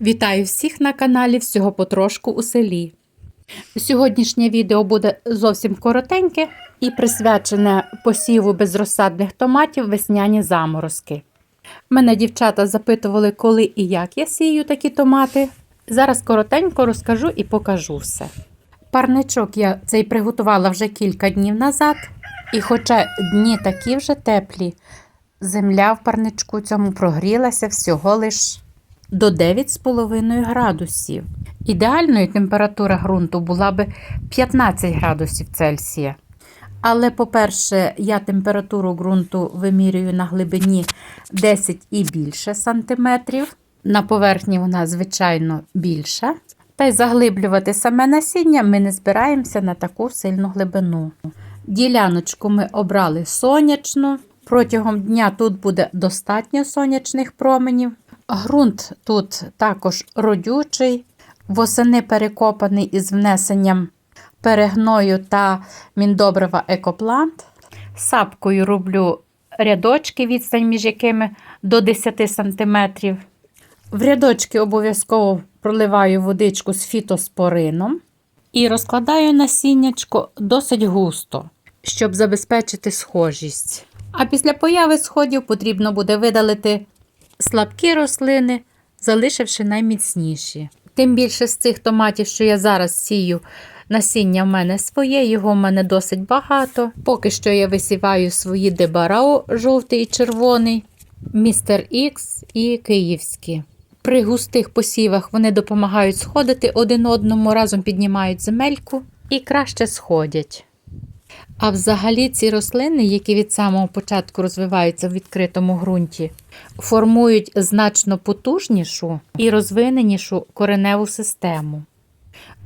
Вітаю всіх на каналі Всього потрошку у селі. Сьогоднішнє відео буде зовсім коротеньке і присвячене посіву безрозсадних томатів весняні заморозки. Мене дівчата запитували, коли і як я сію такі томати. Зараз коротенько розкажу і покажу все. Парничок я цей приготувала вже кілька днів назад, і хоча дні такі вже теплі, земля в парничку цьому прогрілася всього лиш до 9,5 градусів. Ідеальною температура ґрунту була би 15 градусів Цельсія. Але, по-перше, я температуру ґрунту вимірюю на глибині 10 і більше сантиметрів. На поверхні вона, звичайно, більша. Та й заглиблювати саме насіння ми не збираємося на таку сильну глибину. Діляночку ми обрали сонячну. Протягом дня тут буде достатньо сонячних променів. Грунт тут також родючий, восени перекопаний із внесенням перегною та міндобрива екоплант. Сапкою роблю рядочки, відстань між якими до 10 см. В рядочки обов'язково проливаю водичку з фітоспорином і розкладаю насіннячко досить густо, щоб забезпечити схожість. А після появи сходів потрібно буде видалити слабкі рослини, залишивши найміцніші. Тим більше з цих томатів, що я зараз сію, насіння в мене своє, його в мене досить багато. Поки що я висіваю свої дебарао, жовтий і червоний, містер Ікс і київські. При густих посівах вони допомагають сходити один одному, разом піднімають земельку і краще сходять. А взагалі ці рослини, які від самого початку розвиваються в відкритому ґрунті, формують значно потужнішу і розвиненішу кореневу систему.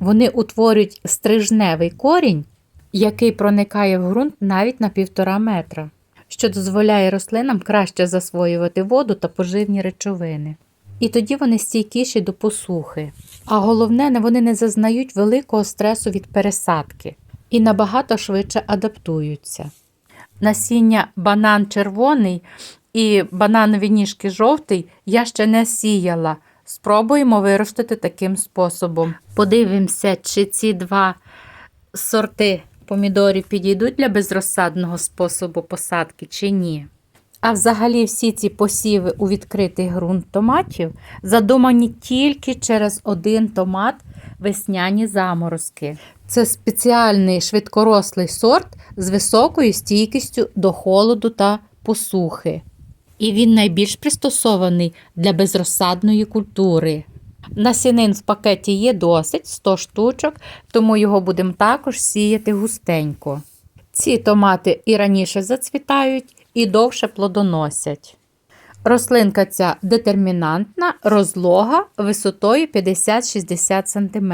Вони утворюють стрижневий корінь, який проникає в ґрунт навіть на півтора метра, що дозволяє рослинам краще засвоювати воду та поживні речовини. І тоді вони стійкіші до посухи. А головне, вони не зазнають великого стресу від пересадки і набагато швидше адаптуються. Насіння банан червоний і бананові ніжки жовтий я ще не сіяла. Спробуємо виростити таким способом. Подивимося, чи ці два сорти помідорів підійдуть для безрозсадного способу посадки, чи ні. А взагалі всі ці посіви у відкритий ґрунт томатів задумані тільки через один томат весняні заморозки. Це спеціальний швидкорослий сорт з високою стійкістю до холоду та посухи. І він найбільш пристосований для безрозсадної культури. Насінин в пакеті є досить 100 штучок, тому його будемо також сіяти густенько. Ці томати і раніше зацвітають, і довше плодоносять. Рослинка ця детермінантна, розлога висотою 50-60 см.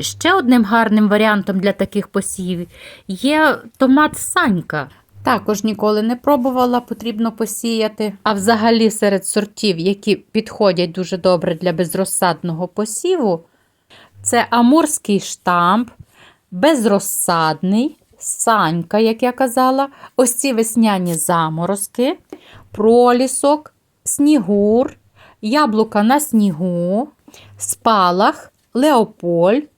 Ще одним гарним варіантом для таких посівів є томат санька. Також ніколи не пробувала, потрібно посіяти. А взагалі серед сортів, які підходять дуже добре для безрозсадного посіву, це амурський штамп, безрозсадний, санька, як я казала, ось ці весняні заморозки, пролісок, снігур, яблука на снігу, спалах, леопольд,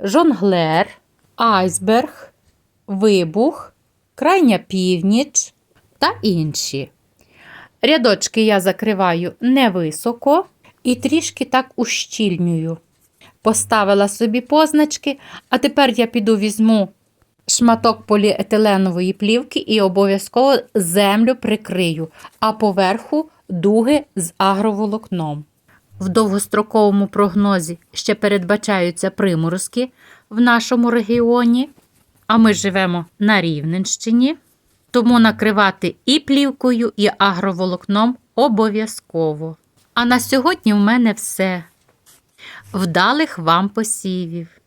жонглер, айсберг, вибух, крайня північ та інші. Рядочки я закриваю невисоко і трішки так ущільнюю. Поставила собі позначки, а тепер я піду візьму шматок поліетиленової плівки і обов'язково землю прикрию, а поверху дуги з агроволокном. В довгостроковому прогнозі ще передбачаються приморозки в нашому регіоні, а ми живемо на Рівненщині, тому накривати і плівкою, і агроволокном обов'язково. А на сьогодні в мене все. Вдалих вам посівів!